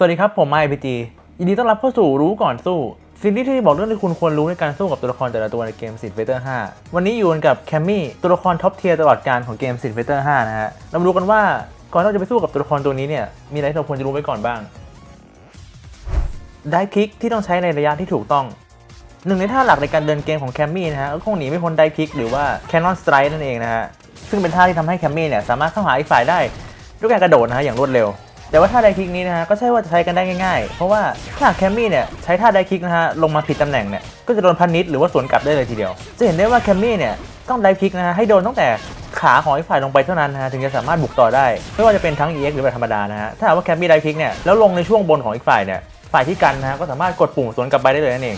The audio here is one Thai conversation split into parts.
สวัสดีครับ ผมไอพีจียินดีต้อนรับเข้าสู่รู้ก่อนสู้ซีรีส์ที่บอกเรื่องที่คุณควรรู้ในการสู้กับตัวละครแต่ละตัวในเกมสิ t เฟเตอร์5วันนี้อยู่กันกับแคมมี่ตัวละครท็อปเทียร์ตลอดการของเกมสิ t เฟเตอร์5นะฮะเรามาดูกันว่าก่อนที่เราจะไปสู้กับตัวละครตัวนี้เนี่ยมีอะไรที่เราควรจะรู้ไว้ก่อนบ้างได้คลิกที่ต้องใช้ในระยะที่ถูกต้องหนึ่งในท่าหลักในการเดินเกมของแคมมี่นะฮะก็คงหนีไม่พ้นได้คลิกหรือว่าแคนนอนสไตร์นั่นเองนะฮะซึ่งเป็นท่าที่ทำให้แคมมี่เนี่ยสามารถเข้าหาอีกฝ่ายได้ด้วยการกระโดดนะฮะอย่างรวดเร็ว แต่ว่าท่าไดคิกนี้นะฮะก็ใช่ว่าจะใช้กันได้ง่ายๆ เพราะว่าถ้าแคมมี่เนี่ยใช้ท่าไดคิกนะฮะลงมาผิดตำแหน่งเนี่ยก็จะโดนพันนิดหรือว่าสวนกลับได้เลยทีเดียว จะเห็นได้ว่าแคมมี่เนี่ยต้องไดคิกนะฮะให้โดนตั้งแต่ขาของอีกฝ่ายลงไปเท่านั้นนะฮะถึงจะสามารถบุกต่อได้ ไม่ว่าจะเป็นทั้ง EX หรือแบบธรรมดานะฮะถ้าหากว่าแคมมี่ไดคิกเนี่ยแล้วลงในช่วงบนของอีกฝ่ายเนี่ยฝ่ายที่กันนะฮะก็สามารถกดปุ่มสวนกลับไปได้เลยนั่นเอง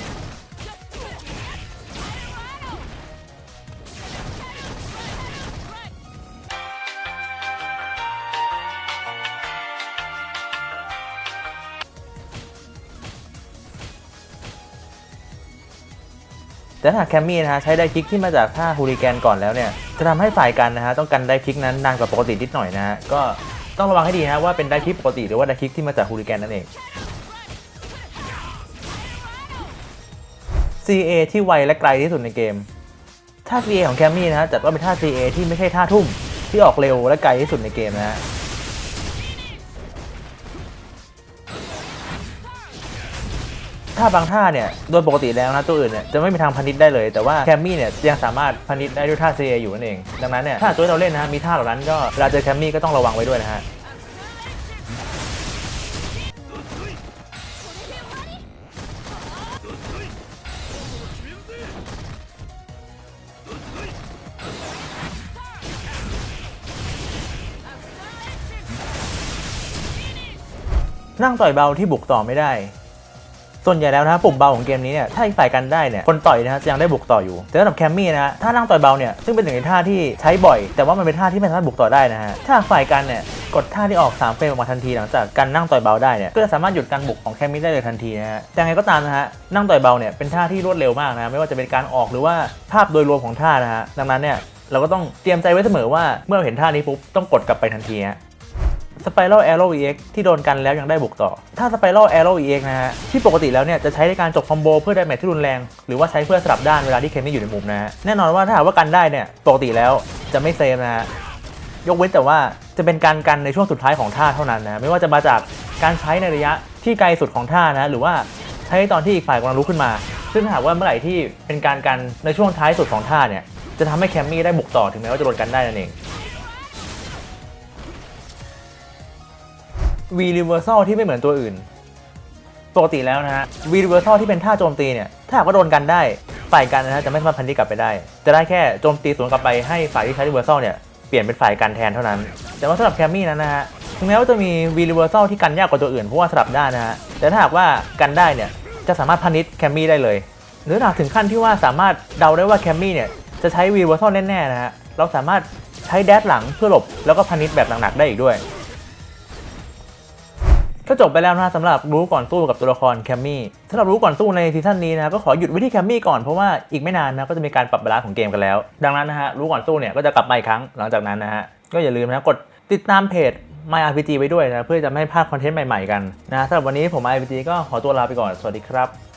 แต่หากแคมมี่นะฮะใช้ได้คิกที่มาจากท่าฮูริแกนก่อนแล้วเนี่ยจะทำให้ฝ่ายกันนะฮะต้องกันได้คิกนั้นนานกว่าปกตินิดหน่อยนะฮะก็ต้องระวังให้ดีฮะว่าเป็นได้คิกปกติหรือว่าได้คิกที่มาจากฮูริแกนนั่นเอง CA ที่ไวและไกลที่สุดในเกม ท่า CA ของแคมมี่นะฮะจัดว่าเป็นท่า CA ที่ไม่ใช่ท่าทุ่มที่ออกเร็วและไกลที่สุดในเกมนะฮะ ถ้าบางท่าเนี่ยโดยปกติแล้วนะตัวอื่นเนี่ยจะไม่มีทางพันิชได้เลย แต่ว่าแคมมี่เนี่ยยังสามารถพันิชได้ด้วยท่า CA อยู่นั่นเอง ดังนั้นเนี่ยถ้าตัวเราเล่นนะมีท่าเหล่านั้นก็เวลาเจอแคมมี่ก็ต้องระวังไว้ด้วยนะฮะนั่งต่อยเบาที่บุกต่อไม่ได้ ส่วนใหญ่แล้วนะปุ่มเบาของเกมนี้เนี่ยถ้าอีกฝ่ายกันได้เนี่ยคนต่อยนะฮะจะยังได้บุกต่ออยู่ แต่สำหรับแคมมี่นะฮะถ้านั่งต่อยเบาเนี่ยซึ่งเป็นหนึ่งในท่าที่ใช้บ่อย แต่ว่ามันเป็นท่าที่ไม่สามารถบุกต่อได้นะฮะถ้าฝ่ายกันเนี่ยกดท่าที่ออก 3เฟรมออกมาทันทีหลังจากการนั่งต่อยเบาได้เนี่ยก็จะสามารถหยุดการบุกของแคมมี่ได้เลยทันทีนะฮะแต่ยังไงก็ตามนะฮะนั่งต่อยเบาเนี่ยเป็นท่าที่รวดเร็วมากนะไม่ว่าจะเป็นการออกหรือว่าภาพโดยรวมของท่านะฮะดังนั้นเนี่ยเราก็ต้องเตรียมใจไว้เสมอว่าเมื่อเราเห็นท่านี้ปุ๊บต้องกดกลับไปทันทีฮะ Spiral Arrow EX ที่โดนกันแล้วยังได้บุกต่อ ถ้า Spiral Arrow EX นะฮะ ที่ปกติแล้วเนี่ยจะใช้ในการจบคอมโบเพื่อดาเมจที่รุนแรง หรือว่าใช้เพื่อสลับด้านเวลาที่เคนไม่อยู่ในมุมนะฮะ แน่นอนว่าถ้าหากว่ากันได้เนี่ย ปกติแล้วจะไม่เซฟนะฮะ ยกเว้นแต่ว่าจะเป็นการกันในช่วงสุดท้ายของท่าเท่านั้นนะ ไม่ว่าจะมาจากการใช้ในระยะที่ไกลสุดของท่านะ หรือว่าใช้ตอนที่อีกฝ่ายกำลังลุกขึ้นมา ซึ่งถ้าหากว่าเมื่อไหร่ที่เป็นการกันในช่วงท้ายสุดของท่าเนี่ย จะทำให้แคมมี่ได้บุกต่อถึงแม้ว่าจะโดนกันได้นั่นเอง V reversal ที่ไม่เหมือนตัวอื่น ปกติแล้วนะฮะ V reversal ที่เป็นท่าโจมตีเนี่ย ถ้าหากว่าโดนกันได้ฝ่ายกันนะฮะจะไม่สามารถพันที่กลับไปได้ จะได้แค่โจมตีสวนกลับไปให้ฝ่ายที่ใช้ reversal เนี่ยเปลี่ยนเป็นฝ่ายกันแทนเท่านั้น แต่ว่าสำหรับแคมมี่นั้นนะฮะถึงแม้ว่าจะมี V reversal ที่กันยากกว่าตัวอื่นเพราะว่าสลับได้านนะฮะ แต่ถ้าหากว่ากันได้เนี่ยจะสามารถพันิแคมมี่ได้เลย หรือถ้าหากถึงขั้นที่ว่าสามารถเดาได้ว่าแคมมี่เนี่ยจะใช้ V reversal แน่ๆนะฮะ เราสามารถใช้แดชหลังเพื่อหลบแล้วก็พันิแบบหนักๆได้อีกด้วย ก็จบไปแล้วนะสำหรับรู้ก่อนสู้กับตัวละครแคมมี่สำหรับรู้ก่อนสู้ในซีซั่นนี้นะก็ขอหยุดไว้ที่แคมมี่ก่อนเพราะว่าอีกไม่นานนะก็จะมีการปรับบาลานซ์ของเกมกันแล้ว ดังนั้นนะฮะรู้ก่อนสู้เนี่ยก็จะกลับมาอีกครั้งหลังจากนั้นนะฮะก็อย่าลืมนะกดติดตามเพจ MyRPG ไว้ด้วยนะเพื่อจะไม่พลาดคอนเทนต์ใหม่ๆกันนะสำหรับวันนี้ผม MyRPG ก็ขอตัวลาไปก่อนสวัสดีครับ